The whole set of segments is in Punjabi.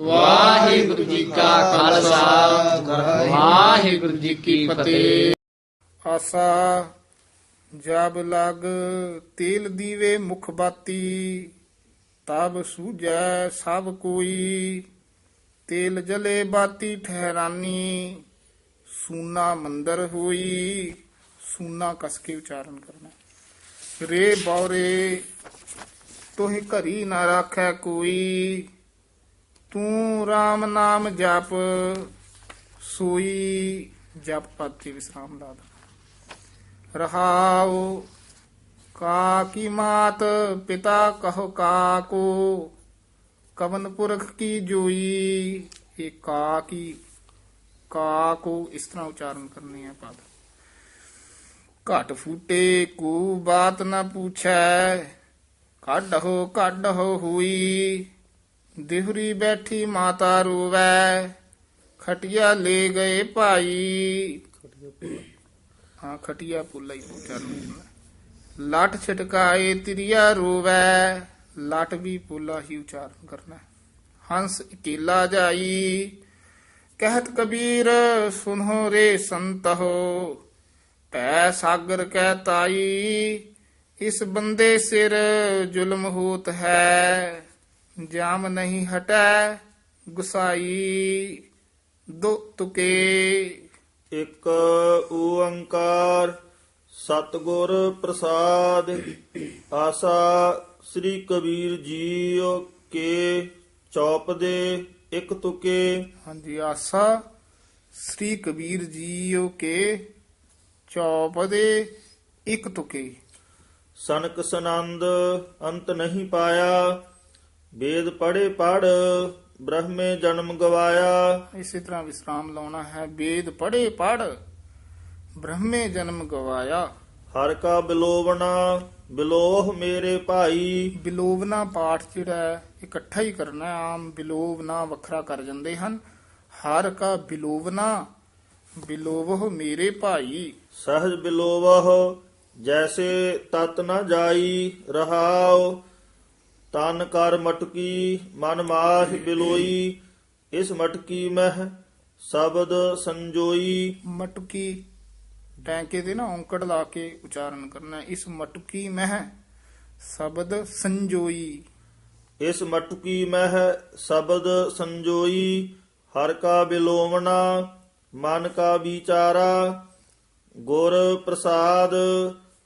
ਵਾਹਿਗੁਰੂ ਜੀ ਕਾ ਖਾਲਸਾ। ਵਾਹਿਗੁਰੂ ਜੀ ਕੀ ਫਤਿਹ। ਆਸਾ, ਜਬ ਲਗ ਤੇਲ ਦੀਵੇ ਮੁਖ ਬਾਤੀ, ਤਬ ਸੂਜੈ ਸਭ ਕੋਈ। ਤੇਲ ਜਲੇ ਬਾਤੀ ਠਹਿਰਾਨੀ, ਸੂਨਾ ਮੰਦਰ ਹੋਈ। ਸੂਨਾ ਕਸ ਕੇ ਉਚਾਰਨ ਕਰਨਾ। ਰੇ ਬੌਰੇ, ਤੋਹਿ ਘਰੀ ਨਾ ਰਾਖੈ ਕੋਈ। ਤੂੰ RAM ਨਾਮ ਜਪ, ਸੋਈ ਜਪ ਪਾਤੀ ਵਿਸਰਾਮ ਲਾ ਦੇ। ਰਹਾਉ ਕਾ ਕੀ ਮਾਤ, ਪਿਤਾ ਕਹੋ ਕਾ ਕੋ, ਕਵਨ ਪੁਰਖ ਕੀ ਜੋਈ, ਇਹ ਕਾ ਕੀ, ਕਾ ਕੋ, ਇਸ ਤਰ੍ਹਾਂ ਉਚਾਰਨ ਕਰਨੀ ਹੈ ਪਦ। ਘਟ ਫੂਟੇ, ਕੋ ਬਾਤ ਨਾ ਪੁੱਛੈ ਕੱਢ ਹੋ ਹੋਈ ਦਿਹਰੀ ਬੈਠੀ ਮਾਤਾ ਰੋਵੈ, ਖਟਿਆ ਲੈ ਗਏ ਭਾਈ। ਹਾਂ, ਖਟਿਆ ਪੁੱਲਾ ਹੀ ਉਚਾਰਨ ਕਰਨਾ ਲਾਟ ਛਟਕਾਏ ਤਿਰਿਆ ਰੋਵੈ, ਲਾਟ ਵੀ ਪੁੱਲਾ ਹੀ ਉਚਾਰਨ ਕਰਨਾ। ਹੰਸ ਇਕੇਲਾ ਜਾਈ, ਕਹਿਤ ਕਬੀਰ, ਸੁਨੋ ਰੇ ਸੰਤੋ ਪੈ ਸਾਗਰ ਕਹਿ ਤਾਈ, ਇਸ ਬੰਦੇ ਸਿਰ ਜ਼ੁਲਮ ਹੋਤ ਹੈ। ਜਾਮ ਨਹੀਂ ਹਟੈ ਗੁਸਾਈ ਦੋ ਤੁਕੇ ਇੱਕ ਓੰਕਾਰ ਸਤਿਗੁਰ ਪ੍ਰਸਾਦ ਆਸਾ ਸ੍ਰੀ ਕਬੀਰ ਜੀਓ ਕੇ ਚੌਪ ਦੇ ਇੱਕ ਤੁਕੇ। ਹਾਂਜੀ ਆਸਾ ਸ੍ਰੀ ਕਬੀਰ ਜੀਓ ਕੇ ਚੌਪ ਦੇ ਇੱਕ ਤੁਕੇ। ਸਨਕ ਸਨੰਦ ਅੰਤ ਨਹੀਂ ਪਾਇਆ ਵੇਦ ਪੜੇ ਪੜ ਬ੍ਰਹਮੇ ਜਨਮ ਗਵਾਇਆ। ਇਸੇ ਤਰ੍ਹਾਂ ਵਿਸਰਾਮ ਲਾਉਣਾ ਹੈ। ਵੇਦ ਪੜੇ ਪੜ ਬ੍ਰਹਮੇ ਜਨਮ ਗਵਾਇਆ। ਹਰ ਕਾ ਬਿਲੋਵਣਾ ਬਿਲੋਹ ਮੇਰੇ ਭਾਈ। ਬਿਲੋਵਨਾ ਪਾਠ ਜਿਹੜਾ ਹੈ, ਇਕੱਠਾ ਹੀ ਕਰਨਾ ਹੈ। ਆਮ ਬਿਲੋਵਨਾ ਵੱਖਰਾ ਕਰ ਜਾਂਦੇ ਹਨ। ਹਰ ਕਾ ਬਿਲੋਵਨਾ ਬਿਲੋਵਹ ਮੇਰੇ ਭਾਈ। ਸਹਜ ਬਿਲੋਵਹ ਜੈਸੇ ਤਤ ਨ ਜਾਈ ਰਹਾਉ। ਤਨ ਕਰ ਮਟਕੀ ਮਨ ਮਾਹ ਬਿਲੋਈ ਇਸ ਮਟਕੀ ਮਹਿ ਸ਼ਬਦ ਸੰਜੋਈ ਮਟਕੀ ਟੈਂਕੇ ਦੇ ਨਾ ਔਂਕੜ ਲਾ ਕੇ ਉਚਾਰਨ ਕਰਨਾ। ਇਸ ਮਟਕੀ ਮਹਿ ਸ਼ਬਦ ਸੰਜੋਈ ਇਸ ਮਟਕੀ ਮਹਿ ਸ਼ਬਦ ਸੰਜੋਈ ਹਰ ਕਾ ਬਿਲੋਵਣਾ ਮਨ ਕਾ ਵਿਚਾਰਾ ਗੁਰ ਪ੍ਰਸਾਦ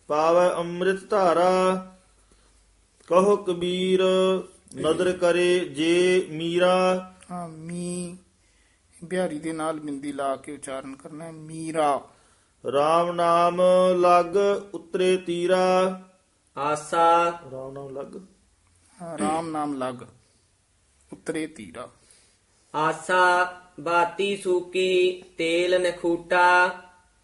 ਪਾਵੈ ਅੰਮ੍ਰਿਤ ਧਾਰਾ ਕਹੋ ਕਬੀਰ ਨਦਰ ਕਰੇ ਜੇ ਮੀਰਾ। ਹਾਂ ਮੀ ਬਿਹਾਰੀ ਦੇ ਨਾਲ ਬਿੰਦੀ ਲਾ ਕੇ ਉਚਾਰਨ ਕਰਨਾ ਹੈ। ਮੀਰਾ। RAM ਨਾਮ ਲਗ ਉਤਰੇ ਤੀਰਾ। ਆਸਾ। RAM ਨਾਮ ਲਗ? ਹਾਂ, ਰਾਮ ਨਾਮ ਲਗ ਉਤਰੇ ਤੀਰਾ। ਆਸਾ ਬਾਤੀ ਸੂਕੀ ਤੇਲ ਨਖੂਟਾ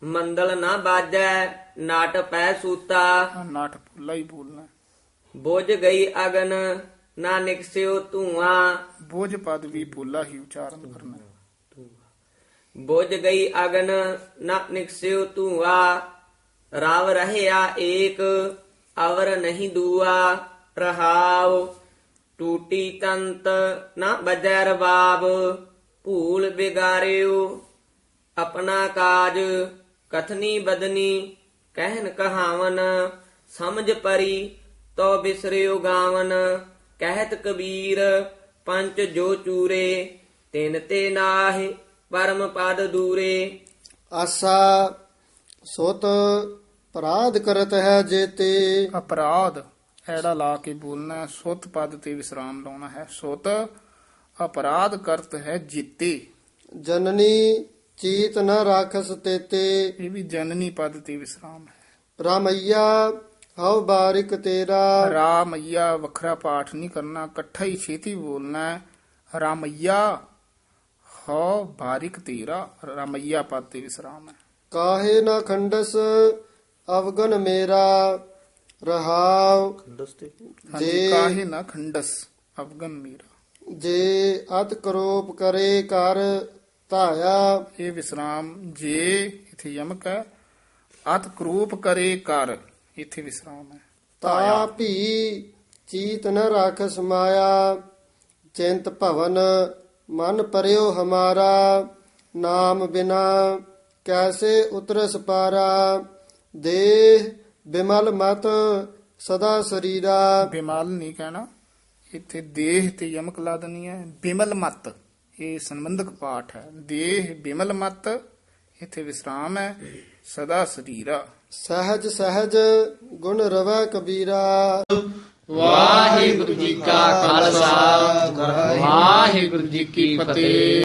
ਮੰਦਲ ਨਾ ਬਾਜੈ ਨਾਟ ਪੈ ਸੂਤਾ। ਨਾਟ ਪੁੱਲਾ ਹੀ ਬੋਲਣਾ। ਬੁਝ ਗਈ ਅਗਨ ਨਾ ਨਿਕਸਿਓ ਧੂਆਂ। ਬੋਝ ਪਦ ਵੀ ਪੁੱਲਾ ਹੀ ਉਚਾਰਨ ਕਰਨਾ। ਹੈ। ਬੁਝ ਗਈ ਅਗਨ ਨਾ ਨਿਕਸਿਓ ਧੂਆਂ। ਰਵ ਰਹਿਆ ਏਕ ਅਵਰ ਨਹੀਂ ਦੂਆ। ਰਹਾਉ ਟੂਟੀ ਤੰਤ ਨਾ ਬਜੈ ਰਬਾਬ। ਭੂਲ ਬਿਗਾਰਿਓ ਆਪਣਾ ਕਾਜ ਕਥਨੀ ਬਦਨੀ ਕਹਿਨ ਕਹਾਵਨ। ਸਮਝ ਪਰੀ ਤੋ ਬਿਸਰਿਓ ਗਾਵਨ ਕਹਿਤ ਕਬੀਰ ਪੰਚ ਜੋ ਚੂਰੇ ਤਿਨ ਤੇ ਨਾਹਿ ਪਰਮ ਪਦ ਦੂਰੇ। ਆਸਾ ਸੁਤ ਅਪਰਾਧ ਕਰਤ ਹੈ ਜੇਤੇ। ਅਪਰਾਧ ਐੜਾ ਲਾ ਕੇ ਬੋਲਣਾ ਹੈ। ਸੁੱਤ ਪਦ ਤੇ ਵਿਸਰਾਮ ਲਾਉਣਾ ਹੈ। ਸੁੱਤ ਅਪਰਾਧ ਕਰਤ ਹੈ ਜੀਤੇ। ਜਨਨੀ ਚੀਤ ਨ ਰਾਖਸ ਤੇਤੇ। ਇਹ ਵੀ ਜਨਨੀ ਪਦ ਤੇ ਵਿਸਰਾਮ ਹੈ। ਰਾਮਈਆ ਹਉ ਬਾਰਿਕ ਤੇਰਾ। ਰਾਮਈਆ ਵੱਖਰਾ ਪਾਠ ਨਹੀਂ ਕਰਨਾ ਇਕੱਠਾ ਹੀ ਛੇਤੀ ਬੋਲਣਾ ਹੈ। ਰਾਮਈਆ ਹੋ ਬਾਰਿਕ ਤੇਰਾ। ਰਾਮਈਆ ਪਦ ਤੇ ਵਿਸਰਾਮ ਹੈ। ਕਾਹੇ ਨਾ ਖੰਡਸ ਅਵਗਨ ਮੇਰਾ। ਰਹਾਉ ਦਸਤੇ ਹਾਂਜੀ ਜੇ- ਕਾਹੇ ਨਾ ਖੰਡਸ ਅਫਗਨ ਮੀਰਾ। ਜੇ ਅਤ ਕਰੋਪ ਕਰੇ ਕਰ ਧਾਇਆ। ਇਹ ਵਿਸਰਾਮ ਜੇ ਇਥੇ ਯਮਕ ਹੈ। ਅਤ ਕਰੂਪ ਕਰੇ ਕਰ। ਇਥੇ ਵਿਸਰਾਮ ਹੈ। ਤਾ ਭੀ ਚੀਤ ਨ ਰਾਖਸ ਮਾਇਆ ਚਿੰਤ ਭਵਨ ਮਨ ਪਰਿਓ ਹਮਾਰਾ ਨਾਮ ਬਿਨਾ ਕੈਸੇ ਉਤਰਸ ਪਾਰਾ ਦੇਹ ਬਿਮਲ ਮਤ ਸਦਾ ਸਰੀਰਾ। ਬਿਮਲ ਨਹੀਂ ਕਹਿਣਾ ਇੱਥੇ ਦੇਹ ਤੇ ਯਮਕ ਲਾ ਹੈ ਬਿਮਲ ਮਤ ਇਹ ਸੰਬੰਧਕ ਪਾਠ ਹੈ। ਦੇਹ ਬਿਮਲ ਮਤ ਇੱਥੇ ਵਿਸਰਾਮ ਹੈ ਸਦਾ ਸਰੀਰਾ ਸਹਜ ਸਹਜ ਗੁਣ ਰਵੈ ਕਬੀਰਾ। ਵਾਹਿਗੁਰੂ ਜੀ ਕਾ ਖਾਲਸਾ ਵਾਹਿਗੁਰੂ ਜੀ ਕੀ ਫਤਿਹ।